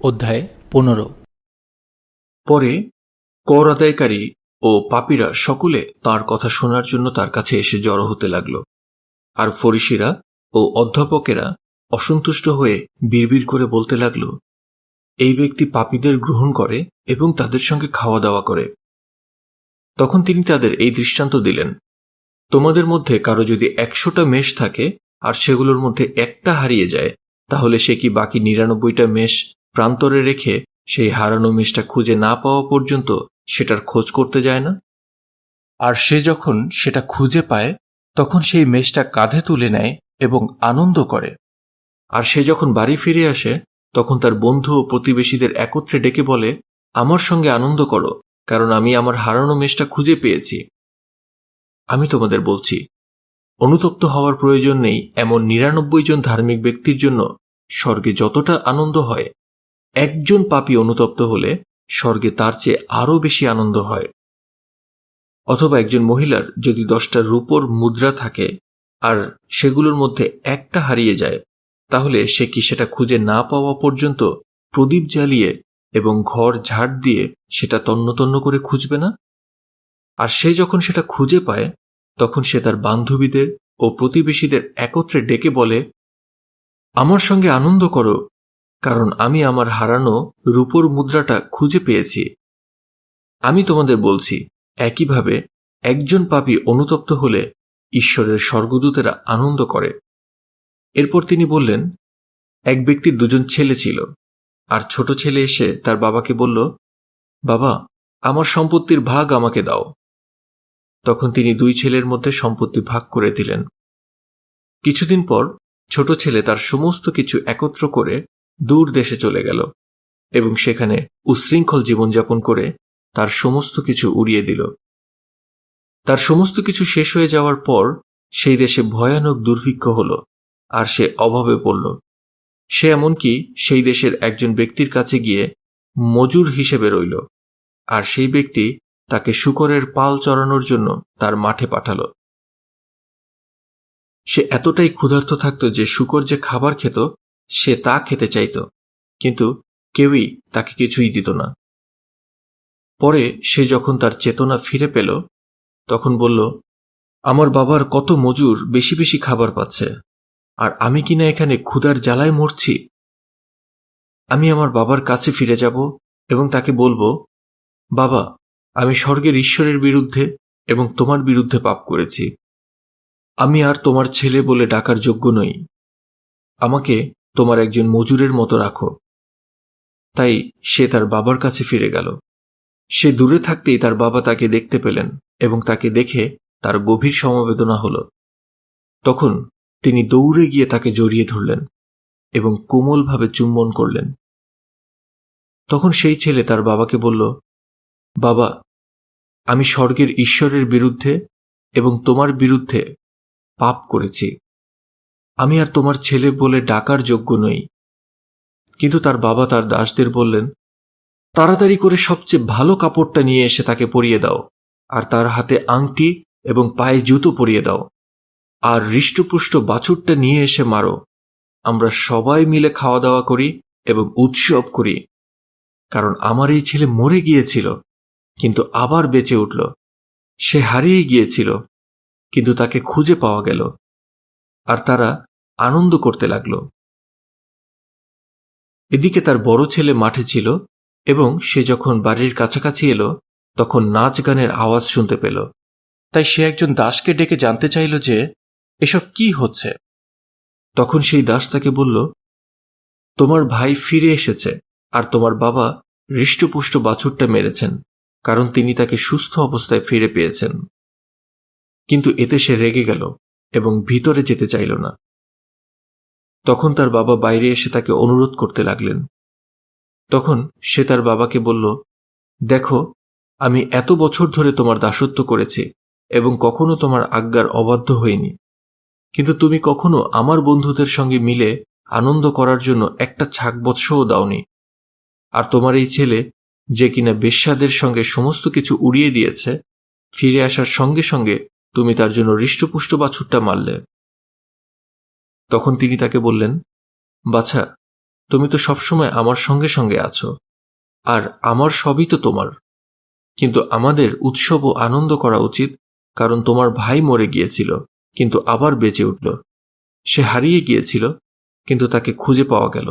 অধ্যায় পনেরো। পরে কর আদায়কারী ও পাপীরা সকলে তার কথা শোনার জন্য তার কাছে এসে জড়ো হতে লাগল। আর ফরিসিরা ও অধ্যাপকেরা অসন্তুষ্ট হয়ে বিড়বিড় করে বলতে লাগল, এই ব্যক্তি পাপীদের গ্রহণ করে এবং তাদের সঙ্গে খাওয়া দাওয়া করে। তখন তিনি তাদের এই দৃষ্টান্ত দিলেন, তোমাদের মধ্যে কারও যদি একশোটা মেষ থাকে আর সেগুলোর মধ্যে একটা হারিয়ে যায়, তাহলে সে কি বাকি নিরানব্বইটা মেষ প্রান্তরে রেখে সেই হারানো মেষটা খুঁজে না পাওয়া পর্যন্ত সেটার খোঁজ করতে যায় না। আর সে যখন সেটা খুঁজে পায়, তখন সেই মেষটা কাঁধে তুলে নেয় এবং আনন্দ করে। আর সে যখন বাড়ি ফিরে আসে, তখন তার বন্ধু ও প্রতিবেশীদের একত্রে ডেকে বলে, আমার সঙ্গে আনন্দ করো, কারণ আমি আমার হারানো মেষটা খুঁজে পেয়েছি। আমি তোমাদের বলছি, অনুতপ্ত হওয়ার প্রয়োজন নেই এমন নিরানব্বই জন ধার্মিক ব্যক্তির জন্য স্বর্গে যতটা আনন্দ হয় একজন পাপী অনুতপ্ত হলে স্বর্গে তার চেয়ে আরও বেশি আনন্দ হয়। অথবা একজন মহিলার যদি দশটা রূপোর মুদ্রা থাকে আর সেগুলোর মধ্যে একটা হারিয়ে যায়, তাহলে সে কি সেটা খুঁজে না পাওয়া পর্যন্ত প্রদীপ জ্বালিয়ে এবং ঘর ঝাড় দিয়ে সেটা তন্নতন্ন করে খুঁজবে না? আর সে যখন সেটা খুঁজে পায়, তখন সে তার বান্ধবীদের ও প্রতিবেশীদের একত্রে ডেকে বলে, আমার সঙ্গে আনন্দ করো কারণ আমি আমার হারানো রূপোর মুদ্রাটা খুঁজে পেয়েছি। আমি তোমাদের বলছি, একইভাবে একজন পাপী অনুতপ্ত হলে ঈশ্বরের স্বর্গদূতেরা আনন্দ করে। এরপর তিনি বললেন, এক ব্যক্তির দুজন ছেলে ছিল, আর ছোট ছেলে এসে তার বাবাকে বলল, বাবা, আমার সম্পত্তির ভাগ আমাকে দাও। তখন তিনি দুই ছেলের মধ্যে সম্পত্তি ভাগ করে দিলেন। কিছুদিন পর ছোট ছেলে তার সমস্ত কিছু একত্র করে দূর দেশে চলে গেল এবং সেখানে উচ্ছৃঙ্খল জীবনযাপন করে তার সমস্ত কিছু উড়িয়ে দিল। তার সমস্ত কিছু শেষ হয়ে যাওয়ার পর সেই দেশে ভয়ানক দুর্ভিক্ষ হল আর সে অভাবে পড়ল। সে এমনকি সেই দেশের একজন ব্যক্তির কাছে গিয়ে মজুর হিসেবে রইল আর সেই ব্যক্তি তাকে শুকরের পাল চড়ানোর জন্য তার মাঠে পাঠাল। সে এতটাই ক্ষুধার্ত থাকত যে শুকর যে খাবার খেত সে তা খেতে চাইত, কিন্তু কেউই তাকে কিছুই দিত না। পরে সে যখন তার চেতনা ফিরে পেল, তখন বলল, আমার বাবার কত মজুর বেশি বেশি খাবার পাচ্ছে, আর আমি কিনা এখানে ক্ষুধার জ্বালায় মরছি? আমি আমার বাবার কাছে ফিরে যাব এবং তাকে বলব, বাবা, আমি স্বর্গের ঈশ্বরের বিরুদ্ধে এবং তোমার বিরুদ্ধে পাপ করেছি। আমি আর তোমার ছেলে বলে ডাকার যোগ্য নই। আমাকে তোমার একজন মজুরের মতো রাখো। তাই সে তার বাবার কাছে ফিরে গেল। সে দূরে থাকতেই তার বাবা তাকে দেখতে পেলেন এবং তাকে দেখে তার গভীর সমবেদনা হল। তখন তিনি দৌড়ে গিয়ে তাকে জড়িয়ে ধরলেন এবং কোমলভাবে চুম্বন করলেন। তখন সেই ছেলে তার বাবাকে বলল, বাবা, আমি স্বর্গের ঈশ্বরের বিরুদ্ধে এবং তোমার বিরুদ্ধে পাপ করেছি। আমি আর তোমার ছেলে বলে ডাকার যোগ্য নই। কিন্তু তার বাবা তার দাসদের বললেন, তাড়াতাড়ি করে সবচেয়ে ভালো কাপড়টা নিয়ে এসে তাকে পরিয়ে দাও, আর তার হাতে আংটি এবং পায়ে জুতো পরিয়ে দাও, আর হৃষ্টপুষ্ট বাছুরটা নিয়ে এসে মারো। আমরা সবাই মিলে খাওয়া দাওয়া করি এবং উৎসব করি। কারণ আমার এই ছেলে মরে গিয়েছিল, কিন্তু আবার বেঁচে উঠল। সে হারিয়ে গিয়েছিল, কিন্তু তাকে খুঁজে পাওয়া গেল। আর তারা আনন্দ করতে লাগল। এদিকে তার বড় ছেলে মাঠে ছিল এবং সে যখন বাড়ির কাছাকাছি এলো, তখন নাচ গানের আওয়াজ শুনতে পেল। তাই সে একজন দাসকে ডেকে জানতে চাইল যে, এসব কি হচ্ছে? তখন সেই দাস তাকে বলল, তোমার ভাই ফিরে এসেছে আর তোমার বাবা হৃষ্টপুষ্ট বাছুরটা মেরেছেন, কারণ তিনি তাকে সুস্থ অবস্থায় ফিরে পেয়েছেন। কিন্তু এতে সে রেগে গেল। এবং ভিতরে যেতে চাইল না। তখন তার বাবা বাইরে এসে তাকে অনুরোধ করতে লাগলেন। তখন সে তার বাবাকে বলল, দেখো, আমি এত বছর ধরে তোমার দাসত্ব করেছি এবং কখনো তোমার আজ্ঞার অবাধ্য হইনি। কিন্তু তুমি কখনো আমার বন্ধুদের সঙ্গে মিলে আনন্দ করার জন্য একটা ছাক বৎসও দাওনি। আর তোমার এই ছেলে যে কিনা বেশ্যাদের সঙ্গে সমস্ত কিছু উড়িয়ে দিয়েছে, ফিরে আসার সঙ্গে সঙ্গে তুমি তার জন্য হৃষ্টপুষ্ট বাছুরটা মারলে। তখন তিনি তাকে বললেন, বাছা, তুমি তো সবসময় আমার সঙ্গে সঙ্গে আছো, আর আমার সবই তো তোমার। কিন্তু আমাদের উৎসব ও আনন্দ করা উচিত, কারণ তোমার ভাই মরে গিয়েছিল, কিন্তু আবার বেঁচে উঠল। সে হারিয়ে গিয়েছিল, কিন্তু তাকে খুঁজে পাওয়া গেল।